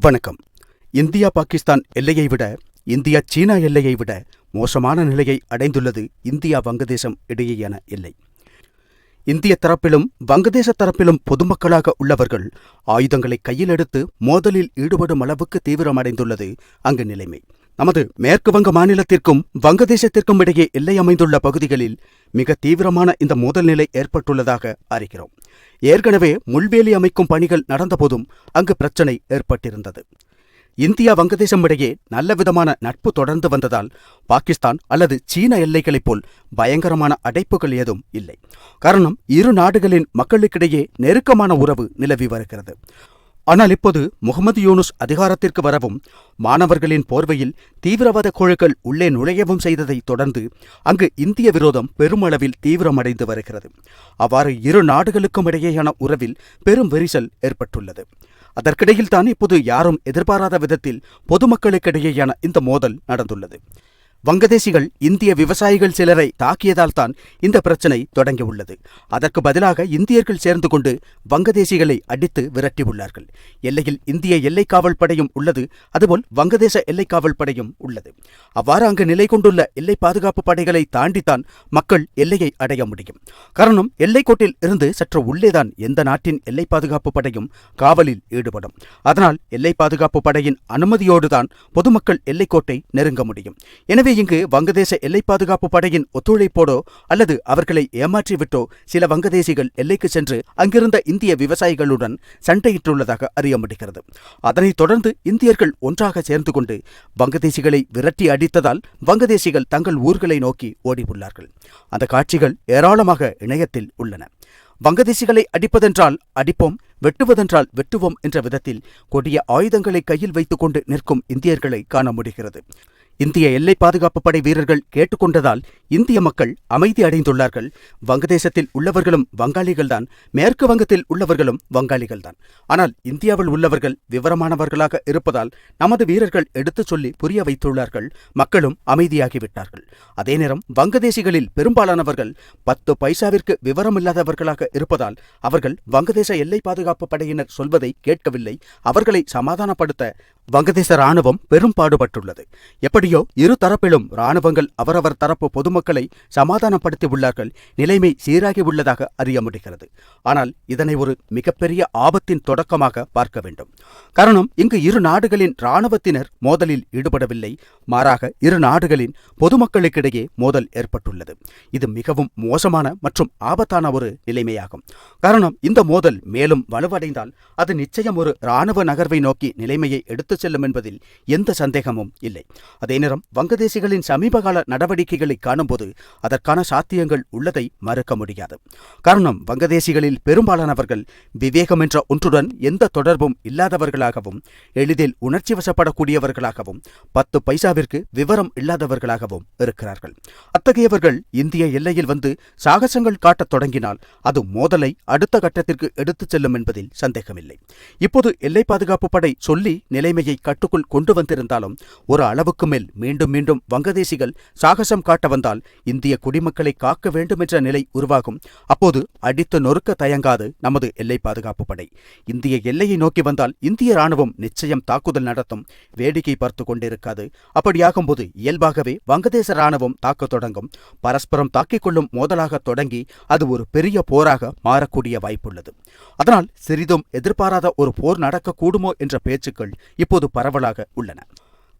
வணக்கம். இந்தியா பாகிஸ்தான் எல்லையை விட இந்தியா சீனா எல்லையை விட மோசமான நிலையை அடைந்துள்ளது இந்தியா வங்கதேசம் இடையேயான எல்லை. இந்திய தரப்பிலும் வங்கதேச தரப்பிலும் பொதுமக்களாக உள்ளவர்கள் ஆயுதங்களை கையில் எடுத்து மோதலில் ஈடுபடும் அளவுக்கு தீவிரமடைந்துள்ளது அங்கு நிலைமை. நமது மேற்கு வங்க மாநிலத்திற்கும் வங்கதேசத்திற்கும் இடையே எல்லை அமைந்துள்ள பகுதிகளில் மிக தீவிரமான இந்த மோதல் நிலை ஏற்பட்டுள்ளதாக அறிகிறோம். ஏற்கனவே முள்வேலி அமைக்கும் பணிகள் நடந்தபோதும் அங்கு பிரச்சனை ஏற்பட்டிருந்தது. இந்தியா வங்கதேசம் இடையே நல்ல விதமான நட்பு தொடர்ந்து வந்ததால் பாகிஸ்தான் அல்லது சீன எல்லைகளைப் போல் பயங்கரமான அடைப்புகள் ஏதும் இல்லை. காரணம் இரு நாடுகளின் மக்களுக்கிடையே நெருக்கமான உறவு நிலவி வருகிறது. ஆனால் இப்போது முகமது யூனுஸ் அதிகாரத்திற்கு வரவும் மாணவர்களின் போர்வையில் தீவிரவாத குழுக்கள் உள்ளே நுழையவும் செய்ததைத் தொடர்ந்து அங்கு இந்திய விரோதம் பெருமளவில் தீவிரமடைந்து வருகிறது. அவ்வாறு இரு நாடுகளுக்கும் இடையேயான உறவில் பெரும் விரிசல் ஏற்பட்டுள்ளது. அதற்கிடையில்தான் இப்போது யாரும் எதிர்பாராத விதத்தில் பொதுமக்களுக்கிடையேயான இந்த மோதல் நடந்துள்ளது. வங்கதேசிகள் இந்திய விவசாயிகள் சிலரை தாக்கியதால் தான் இந்த பிரச்சனை தொடங்கியுள்ளது. அதற்கு பதிலாக இந்தியர்கள் சேர்ந்து கொண்டு வங்கதேசிகளை அடித்து விரட்டியுள்ளார்கள். எல்லையில் இந்திய எல்லை காவல் படையும் உள்ளது அதுபோல் வங்கதேச எல்லைக்காவல் படையும் உள்ளது. அவ்வாறு அங்கு நிலை கொண்டுள்ள எல்லை பாதுகாப்பு படைகளை தாண்டித்தான் மக்கள் எல்லையை அடைய முடியும். காரணம் எல்லைக்கோட்டில் இருந்து சற்று உள்ளேதான் எந்த நாட்டின் எல்லை பாதுகாப்பு படையும் காவலில் ஈடுபடும். அதனால் எல்லை பாதுகாப்பு படையின் அனுமதியோடுதான் பொதுமக்கள் எல்லைக்கோட்டை நெருங்க முடியும். எனவே இங்கு வங்கதேச எல்லை பாதுகாப்பு படையின் ஒத்துழைப்போடோ அல்லது அவர்களை ஏமாற்றிவிட்டோ சில வங்கதேசிகள் எல்லைக்கு சென்று அங்கிருந்த இந்திய விவசாயிகளுடன் சண்டையிட்டுள்ளதாக அறிய முடிகிறது. அதனைத் தொடர்ந்து இந்தியர்கள் ஒன்றாக சேர்ந்து கொண்டு வங்கதேசிகளை விரட்டி அடித்ததால் வங்கதேசிகள் தங்கள் ஊர்களை நோக்கி ஓடியுள்ளார்கள். அந்த காட்சிகள் ஏராளமாக இணையத்தில் உள்ளன. வங்கதேசிகளை அடிப்பதென்றால் அடிப்போம் வெட்டுவதென்றால் வெட்டுவோம் என்ற விதத்தில் கொடிய ஆயுதங்களை கையில் வைத்துக்கொண்டு நிற்கும் இந்தியர்களை காண முடிகிறது. இந்திய எல்லை பாதுகாப்பு படை வீரர்கள் கேட்டுக்கொண்டதால் இந்திய மக்கள் அமைதி அடைந்துள்ளார்கள். வங்கதேசத்தில் உள்ளவர்களும் வங்காளிகள்தான். மேற்கு வங்கத்தில் உள்ளவர்களும் வங்காளிகள்தான். ஆனால் இந்தியாவில் உள்ளவர்கள் விவரமானவர்களாக இருப்பதால் நமது வீரர்கள் எடுத்துச் சொல்லி புரிய வைத்துள்ளார்கள். மக்களும் அமைதியாகிவிட்டார்கள். அதே நேரம் வங்கதேசிகளில் பெரும்பாலானவர்கள் பத்து பைசாவிற்கு விவரமில்லாதவர்களாக இருப்பதால் அவர்கள் வங்கதேச எல்லை பாதுகாப்பு படையினர் சொல்வதை கேட்கவில்லை. அவர்களை சமாதானப்படுத்த வங்கதேச ராணுவம் பெரும் பாடுபட்டுள்ளது. எப்படியோ இரு தரப்பிலும் ராணுவங்கள் அவரவர் தரப்பு பொதுமக்களை சமாதானப்படுத்தி உள்ளார்கள். நிலைமை சீராகி உள்ளதாக அறிய முடிகிறது. ஆனால் இதனை ஒரு மிகப்பெரிய ஆபத்தின் தொடக்கமாக பார்க்க வேண்டும். காரணம் இங்கு இரு நாடுகளின் ராணுவத்தினர் மோதலில் ஈடுபடவில்லை. மாறாக இரு நாடுகளின் பொதுமக்களுக்கிடையே மோதல் ஏற்பட்டுள்ளது. இது மிகவும் மோசமான மற்றும் ஆபத்தான ஒரு நிலைமையாகும். காரணம் இந்த மோதல் மேலும் வலுவடைந்தால் அது நிச்சயம் ஒரு ராணுவ நகர்வை நோக்கி நிலைமையை எடுத்து எடுத்துச் செல்லும் என்பதில் எந்த சந்தேகமும் இல்லை. அதே நேரம் வங்கதேசிகளின் சமீபகால நடவடிக்கைகளை காணும்போது அதற்கான சாத்தியங்கள் உள்ளதை மறுக்க முடியாது. காரணம் வங்கதேசிகளில் பெரும்பாலானவர்கள் விவேகம் என்ற ஒன்றுடன் எந்த தொடர்பும் இல்லாதவர்களாகவும் எளிதில் உணர்ச்சி வசப்படக்கூடியவர்களாகவும் பத்து பைசாவிற்கு விவரம் இல்லாதவர்களாகவும் இருக்கிறார்கள். அத்தகையவர்கள் இந்திய எல்லையில் வந்து சாகசங்கள் காட்டத் தொடங்கினால் அது மோதலை அடுத்த கட்டத்திற்கு எடுத்துச் செல்லும் என்பதில் சந்தேகமில்லை. இப்போது எல்லை பாதுகாப்பு படை சொல்லி நிலைமை நிலைமையை கட்டுக்குள் கொண்டு வந்திருந்தாலும் ஒரு அளவுக்கு மேல் மீண்டும் மீண்டும் வங்கதேசிகள் சாகசம் காட்ட வந்தால் இந்திய குடிமக்களை காக்க வேண்டும் என்ற நிலை உருவாகும். அப்போது அடித்து நொறுக்க தயங்காது நமது எல்லை பாதுகாப்பு படை. இந்திய எல்லையை நோக்கி வந்தால் இந்திய ராணுவம் நிச்சயம் தாக்குதல் நடத்தும். வேடிக்கை பார்த்து கொண்டிருக்காது. அப்படியாகும்போது இயல்பாகவே வங்கதேச ராணுவம் தாக்க தொடங்கும். பரஸ்பரம் தாக்கிக் கொள்ளும் மோதலாக தொடங்கி அது ஒரு பெரிய போராக மாறக்கூடிய வாய்ப்புள்ளது. அதனால் சிறிதும் எதிர்பாராத ஒரு போர் நடக்கக்கூடுமோ என்ற பேச்சுக்கள் இப்போது பரவலாக உள்ளன.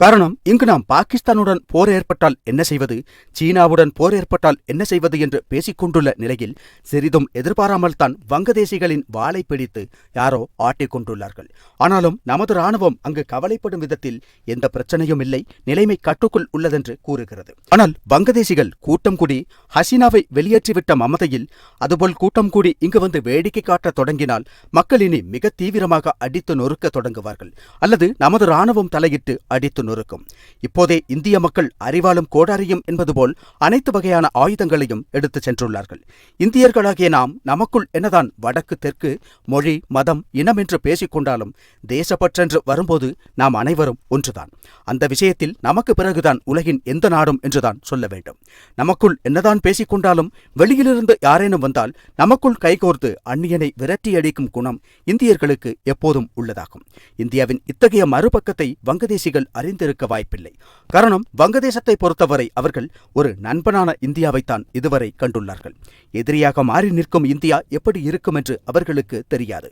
காரணம் இங்கு நாம் பாகிஸ்தானுடன் போர் ஏற்பட்டால் என்ன செய்வது? சீனாவுடன் போர் ஏற்பட்டால் என்ன செய்வது என்று பேசிக்கொண்டுள்ள நிலையில் சிறிதும் எதிர்பாராமல் தான் வங்கதேசிகளின் வாளை பிடித்து யாரோ ஆட்டிக் கொண்டுள்ளார்கள். ஆனாலும் நமது ராணுவம் அங்கு கவலைப்படும் விதத்தில் எந்த பிரச்சனையும் இல்லை நிலைமை கட்டுக்குள் உள்ளதென்று கூறுகிறது. ஆனால் வங்கதேசிகள் கூட்டம் கூடி ஹசீனாவை வெளியேற்றிவிட்ட மமதையில் அதுபோல் கூட்டம் கூடி இங்கு வந்து வேடிக்கை காட்டத் தொடங்கினால் மக்கள் இனி மிக தீவிரமாக அடித்து நொறுக்க தொடங்குவார்கள். அல்லது நமது ராணுவம் தலையிட்டு அடித்து நொறுக்கும் இப்போதே இந்திய மக்கள் அறிவாலும் கோடாரியும் என்பது போல் அனைத்து வகையான ஆயுதங்களையும் எடுத்துச் சென்றுள்ளார்கள். இந்தியர்களாகிய நாம் நமக்குள் என்னதான் வடக்கு தெற்கு மொழி மதம் இனம் என்று பேசிக்கொண்டாலும் தேசப்பற்றென்று வரும்போது நாம் அனைவரும் ஒன்றுதான். அந்த விஷயத்தில் நமக்கு பிறகுதான் உலகின் எந்த நாடும் என்றுதான் சொல்ல வேண்டும். நமக்குள் என்னதான் பேசிக்கொண்டாலும் வெளியிலிருந்து யாரேனும் வந்தால் நமக்குள் கைகோர்த்து அந்நியனை விரட்டியடிக்கும் குணம் இந்தியர்களுக்கு எப்போதும் உள்ளதாகும். இந்தியாவின் இத்தகைய மறுபக்கத்தை வங்கதேசிகள் அறிந்து அமைந்திருக்க வாய்ப்பில்லை. காரணம் வங்கதேசத்தை பொறுத்தவரை அவர்கள் ஒரு நண்பனான இந்தியாவைத்தான் இதுவரை கண்டுள்ளார்கள். எதிரியாக மாறி நிற்கும் இந்தியா எப்படி இருக்கும் என்று அவர்களுக்கு தெரியாது.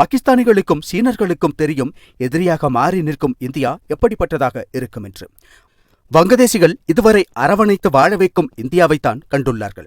பாகிஸ்தானிகளுக்கும் சீனர்களுக்கும் தெரியும் எதிரியாக மாறி நிற்கும் இந்தியா எப்படிப்பட்டதாக இருக்கும் என்று. வங்கதேசிகள் இதுவரை அரவணைத்து வாழ வைக்கும் இந்தியாவைத்தான் கண்டுள்ளார்கள்.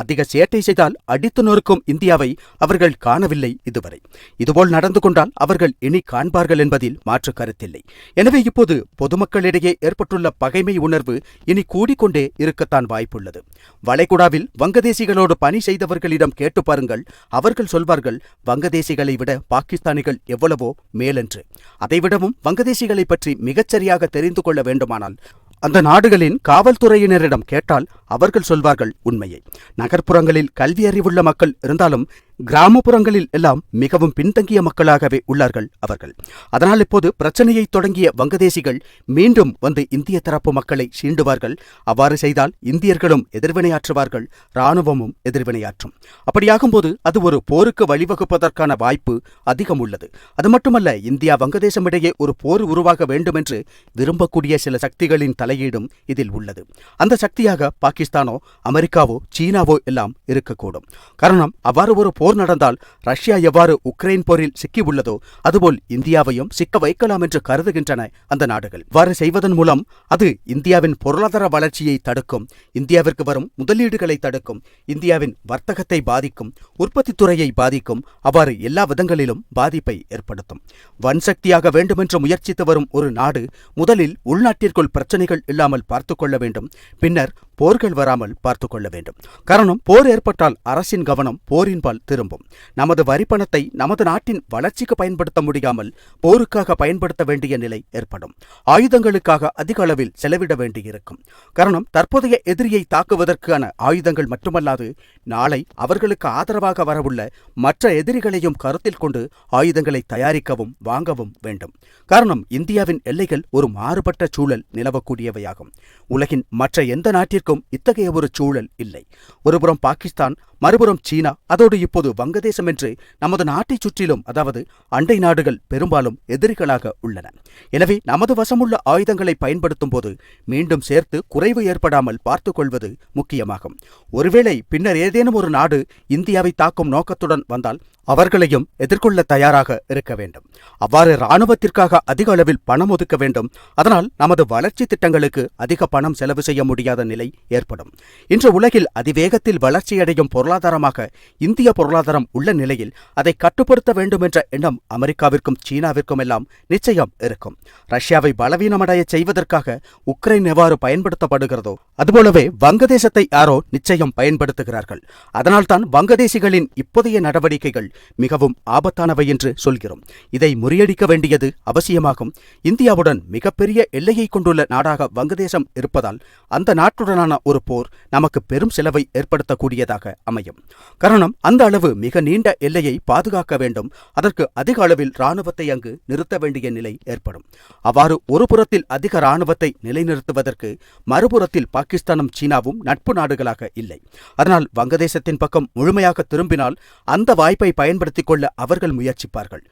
அதிக சேட்டை செய்தால் அடித்து நொறுக்கும் இந்தியாவை அவர்கள் காணவில்லை இதுவரை. இதுபோல் நடந்து கொண்டால் அவர்கள் இனி காண்பார்கள் என்பதில் மாற்று கருத்தில்லை. எனவே இப்போது பொதுமக்களிடையே ஏற்பட்டுள்ள பகைமை உணர்வு இனி கூடிக்கொண்டே இருக்கத்தான் வாய்ப்புள்ளது. வளைகுடாவில் வங்கதேசிகளோடு பணி செய்தவர்களிடம் கேட்டு பாருங்கள். அவர்கள் சொல்வார்கள் வங்கதேசிகளை விட பாகிஸ்தானிகள் எவ்வளவோ மேலென்று. அதைவிடவும் வங்கதேசிகளை பற்றி மிகச்சரியாக தெரிந்து கொள்ள வேண்டுமானால் அந்த நாடுகளின் காவல்துறையினரிடம் கேட்டால் அவர்கள் சொல்வார்கள் உண்மையை. நகர்ப்புறங்களில் கல்வி அறிவுள்ள மக்கள் இருந்தாலும் கிராமப்புறங்களில் எல்லாம் மிகவும் பின்தங்கிய மக்களாகவே உள்ளார்கள் அவர்கள். அதனால் இப்போது பிரச்சனையை தொடங்கிய வங்கதேசிகள் மீண்டும் வந்து இந்திய தரப்பு மக்களை சீண்டுவார்கள். அவ்வாறு செய்தால் இந்தியர்களும் எதிர்வினையாற்றுவார்கள் இராணுவமும் எதிர்வினையாற்றும். அப்படியாகும்போது அது ஒரு போருக்கு வழிவகுப்பதற்கான வாய்ப்பு அதிகம் உள்ளது. அது மட்டுமல்ல இந்தியா வங்கதேசம் இடையே ஒரு போர் உருவாக வேண்டும் என்று விரும்பக்கூடிய சில சக்திகளின் தலையீடும் இதில் உள்ளது. அந்த சக்தியாக பாகிஸ்தானோ அமெரிக்காவோ சீனாவோ எல்லாம் இருக்கக்கூடும். காரணம் அவ்வாறு ஒரு போர் நடந்தால் ரஷ்யா எவ்வாறு உக்ரைன் போரில் சிக்கியுள்ளதோ அதுபோல் இந்தியாவையும் சிக்க வைக்கலாம் என்று கருதுகின்றன அந்த நாடுகள். இவ்வாறு செய்வதன் மூலம் அது இந்தியாவின் பொருளாதார வளர்ச்சியை தடுக்கும் இந்தியாவிற்கு வரும் முதலீடுகளை தடுக்கும் இந்தியாவின் வர்த்தகத்தை பாதிக்கும் உற்பத்தி துறையை பாதிக்கும் அவ்வாறு எல்லா விதங்களிலும் பாதிப்பை ஏற்படுத்தும். வன் சக்தியாக வேண்டுமென்று முயற்சித்து வரும் ஒரு நாடு முதலில் உள்நாட்டிற்குள் பிரச்சனைகள் இல்லாமல் பார்த்துக் கொள்ள வேண்டும் பின்னர் போர்கள் வராமல் பார்த்துக் கொள்ள வேண்டும். காரணம் போர் ஏற்பட்டால் அரசின் கவனம் போரின்பால் திரும்பும். நமது வரிப்பணத்தை நமது நாட்டின் வளர்ச்சிக்கு பயன்படுத்த முடியாமல் போருக்காக பயன்படுத்த வேண்டிய நிலை ஏற்படும். ஆயுதங்களுக்காக அதிக அளவில் செலவிட வேண்டியிருக்கும். காரணம் தற்போதைய எதிரியை தாக்குவதற்கான ஆயுதங்கள் மட்டுமல்லாது நாளை அவர்களுக்கு ஆதரவாக வரவுள்ள மற்ற எதிரிகளையும் கருத்தில் கொண்டு ஆயுதங்களை தயாரிக்கவும் வாங்கவும் வேண்டும். காரணம் இந்தியாவின் எல்லைகள் ஒரு மாறுபட்ட சூழல் நிலவக்கூடியவையாகும். உலகின் மற்ற எந்த நாட்டிற்கும் இத்தகைய ஒரு சூழல் இல்லை. ஒருபுறம் பாகிஸ்தான் மறுபுறம் சீனா அதோடு இப்போது வங்கதேசம் என்று நமது நாட்டைச் சுற்றிலும் அதாவது அண்டை நாடுகள் பெரும்பாலும் எதிரிகளாக உள்ளன. எனவே நமது வசமுள்ள ஆயுதங்களை பயன்படுத்தும் போது மீண்டும் சேர்த்து குறைவு ஏற்படாமல் பார்த்துக் கொள்வது முக்கியமாகும். ஒருவேளை பின்னர் ஏதேனும் ஒரு நாடு இந்தியாவை தாக்கும் நோக்கத்துடன் வந்தால் அவர்களையும் எதிர்கொள்ள தயாராக இருக்க வேண்டும். அவ்வாறு இராணுவத்திற்காக அதிக அளவில் பணம் ஒதுக்க வேண்டும். அதனால் நமது வளர்ச்சி திட்டங்களுக்கு அதிக பணம் செலவு செய்ய முடியாத நிலை ஏற்படும். இன்று உலகில் அதிவேகத்தில் வளர்ச்சியடையும் பொருளாதாரமாக இந்திய பொருளாதாரம் உள்ள நிலையில் அதை கட்டுப்படுத்த வேண்டும் என்ற எண்ணம் அமெரிக்காவிற்கும் சீனாவிற்கும் எல்லாம் நிச்சயம் இருக்கும். ரஷ்யாவை பலவீனமடைய செய்வதற்காக உக்ரைன் எவ்வாறு பயன்படுத்தப்படுகிறதோ அதுபோலவே வங்கதேசத்தை யாரோ நிச்சயம் பயன்படுத்துகிறார்கள். அதனால்தான் வங்கதேசிகளின் இப்போதைய நடவடிக்கைகள் மிகவும் ஆபத்தானவை என்று சொல்கிறோம். இதை முறியடிக்க வேண்டியது அவசியமாகும். இந்தியாவுடன் மிகப்பெரிய எல்லையை கொண்டுள்ள நாடாக வங்கதேசம் இருப்பதால் அந்த நாட்டுடனான ஒரு போர் நமக்கு பெரும் செலவை ஏற்படுத்தக்கூடியதாக அமையும். காரணம் அந்த அளவு மிக நீண்ட எல்லையை பாதுகாக்க வேண்டும். அதற்கு அதிக அளவில் இராணுவத்தை அங்கு நிறுத்த வேண்டிய நிலை ஏற்படும். அவ்வாறு ஒரு புறத்தில் அதிக இராணுவத்தை நிலைநிறுத்துவதற்கு மறுபுறத்தில் பாகிஸ்தானும் சீனாவும் நட்பு நாடுகளாக இல்லை. அதனால் வங்கதேசத்தின் பக்கம் முழுமையாக திரும்பினால் அந்த வாய்ப்பை பயன்படுத்திக் கொள்ள அவர்கள் முயற்சிப்பார்கள்.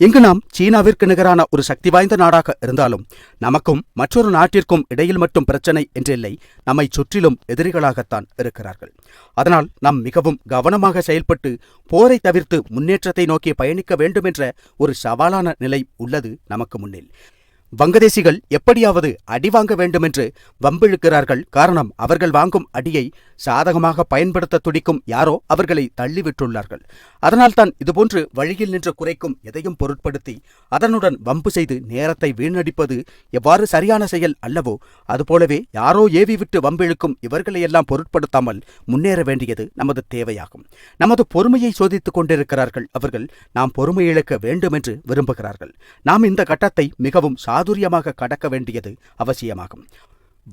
இங்கு நாம் சீனாவிற்கு நிகரான ஒரு சக்தி வாய்ந்த நாடாக இருந்தாலும் நமக்கும் மற்றொரு நாட்டிற்கும் இடையில் மட்டும் பிரச்சனை என்றில்லை நம்மை சுற்றிலும் எதிரிகளாகத்தான் இருக்கிறார்கள். அதனால் நாம் மிகவும் கவனமாக செயல்பட்டு போரை தவிர்த்து முன்னேற்றத்தை நோக்கி பயணிக்க வேண்டும் என்ற ஒரு சவாலான நிலை உள்ளது நமக்கு முன்னில். வங்கதேசிகள் எப்படியாவது அடி வாங்க வேண்டுமென்று வம்பிழுக்கிறார்கள். காரணம் அவர்கள் வாங்கும் அடியை சாதகமாக பயன்படுத்த துடிக்கும் யாரோ அவர்களை தள்ளிவிட்டுள்ளார்கள். அதனால்தான் இதுபோன்று வழியில் நின்று குறைக்கும் எதையும் பொருட்படுத்தி அதனுடன் வம்பு செய்து நேரத்தை வீணடிப்பது எவ்வாறு சரியான செயல் அல்லவோ அதுபோலவே யாரோ ஏவி விட்டு வம்பிழுக்கும் இவர்களையெல்லாம் பொருட்படுத்தாமல் முன்னேற வேண்டியது நமது தேவையாகும். நமது பொறுமையை சோதித்துக் கொண்டிருக்கிறார்கள். அவர்கள் நாம் பொறுமை இழக்க வேண்டுமென்று விரும்புகிறார்கள். நாம் இந்த கட்டத்தை மிகவும் சாதுரியமாக கடக்க வேண்டியது அவசியமாகும்.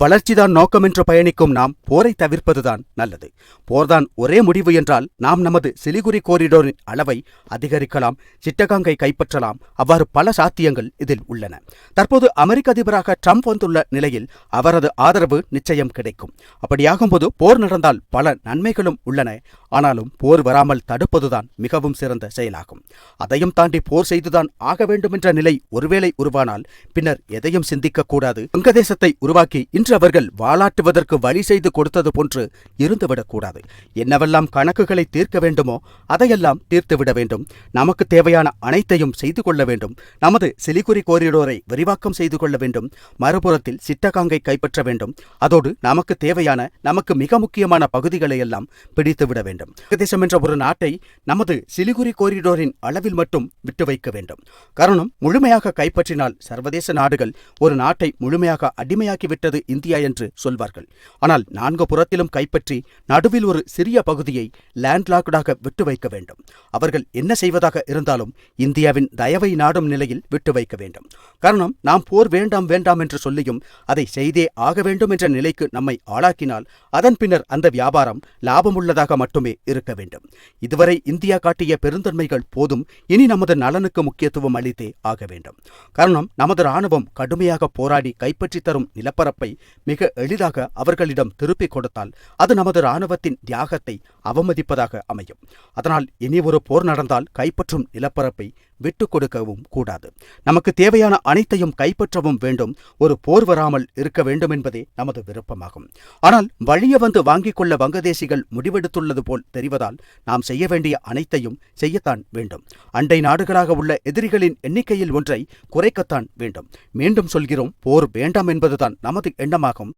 வளர்ச்சிதான் நோக்கம் என்று பயணிக்கும் நாம் போரை தவிர்ப்பதுதான் நல்லது. போர்தான் ஒரே முடிவு என்றால் நாம் நமது சிலிகுரி கோரிடோரின் அளவை அதிகரிக்கலாம் சிட்டகாங்கை கைப்பற்றலாம். அவ்வாறு பல சாத்தியங்கள் இதில் உள்ளன. தற்போது அமெரிக்க அதிபராக ட்ரம்ப் வந்துள்ள நிலையில் அவரது ஆதரவு நிச்சயம் கிடைக்கும். அப்படியாகும்போது போர் நடந்தால் பல நன்மைகளும் உள்ளன. ஆனாலும் போர் வராமல் தடுப்பதுதான் மிகவும் சிறந்த செயலாகும். அதையும் தாண்டி போர் செய்துதான் ஆக வேண்டுமென்ற நிலை ஒருவேளை உருவானால் பின்னர் எதையும் சிந்திக்கக்கூடாது. வங்கதேசத்தை உருவாக்கி இன்று அவர்கள் வாளாட்டுவதற்கு வழி செய்து கொடுத்தது போன்று இருந்துவிடக்கூடாது என்னவெல்லாம் கணக்குகளை தீர்க்க வேண்டுமோ அதையெல்லாம் தீர்த்துவிட வேண்டும். நமக்கு தேவையான அனைத்தையும் செய்து கொள்ள வேண்டும். நமது சிலிகுரி கோரிடோரை விரிவாக்கம் செய்து கொள்ள வேண்டும். மறுபுறத்தில் சிட்டகாங்கை கைப்பற்ற வேண்டும். அதோடு நமக்கு தேவையான நமக்கு மிக முக்கியமான பகுதிகளை எல்லாம் பிடித்துவிட வேண்டும். வங்கதேசம் என்ற ஒரு நாட்டை நமது சிலிகுரி கோரிடோரின் அளவில் மட்டும் விட்டு வைக்க வேண்டும். காரணம் முழுமையாக கைப்பற்றினால் சர்வதேச நாடுகள் ஒரு நாட்டை முழுமையாக அடிமையாக்கிவிட்டது இந்தியா என்று சொல்வார்கள். ஆனால் நான்கு புறத்திலும் கைப்பற்றி நடுவில் ஒரு சிறிய பகுதியை லேண்ட்லாக்டாக விட்டு வைக்க வேண்டும். அவர்கள் என்ன செய்வதாக இருந்தாலும் இந்தியாவின் தயவை நாடும் நிலையில் விட்டு வைக்க வேண்டும். காரணம் நாம் போர் வேண்டாம் வேண்டாம் என்று சொல்லியும் அதை செய்தே ஆக வேண்டும் என்ற நிலைக்கு நம்மை ஆளாக்கினால் அதன் பின்னர் அந்த வியாபாரம் லாபமுள்ளதாக மட்டுமே இருக்க வேண்டும். இதுவரை இந்தியா காட்டிய பெருந்தன்மைகள் போதும். இனி நமது நலனுக்கு முக்கியத்துவம் அளித்தே ஆக வேண்டும். காரணம் நமது ராணுவம் கடுமையாக போராடி கைப்பற்றி தரும் நிலப்பரப்பை மிக எளிதாக அவர்களிடம் திருப்பிக் கொடுத்தால் அது நமது ராணுவத்தின் தியாகத்தை அவமதிப்பதாக அமையும். அதனால் இனி ஒரு போர் நடந்தால் கைப்பற்றும் நிலப்பரப்பை விட்டுக் கொடுக்கவும் கூடாது. நமக்கு தேவையான அனைத்தையும் கைப்பற்றவும் வேண்டும். ஒரு போர் வராமல் இருக்க வேண்டும் என்பதே நமது விருப்பமாகும். ஆனால் வழிய வந்து வாங்கிக் கொள்ள வங்கதேசிகள் முடிவெடுத்துள்ளது போல் தெரிவதால் நாம் செய்ய வேண்டிய அனைத்தையும் செய்யத்தான் வேண்டும். அண்டை நாடுகளாக உள்ள எதிரிகளின் எண்ணிக்கையில் ஒன்றை குறைக்கத்தான் வேண்டும். மீண்டும் சொல்கிறோம் போர் வேண்டாம் என்பதுதான் நமது எண்ணமாகும்.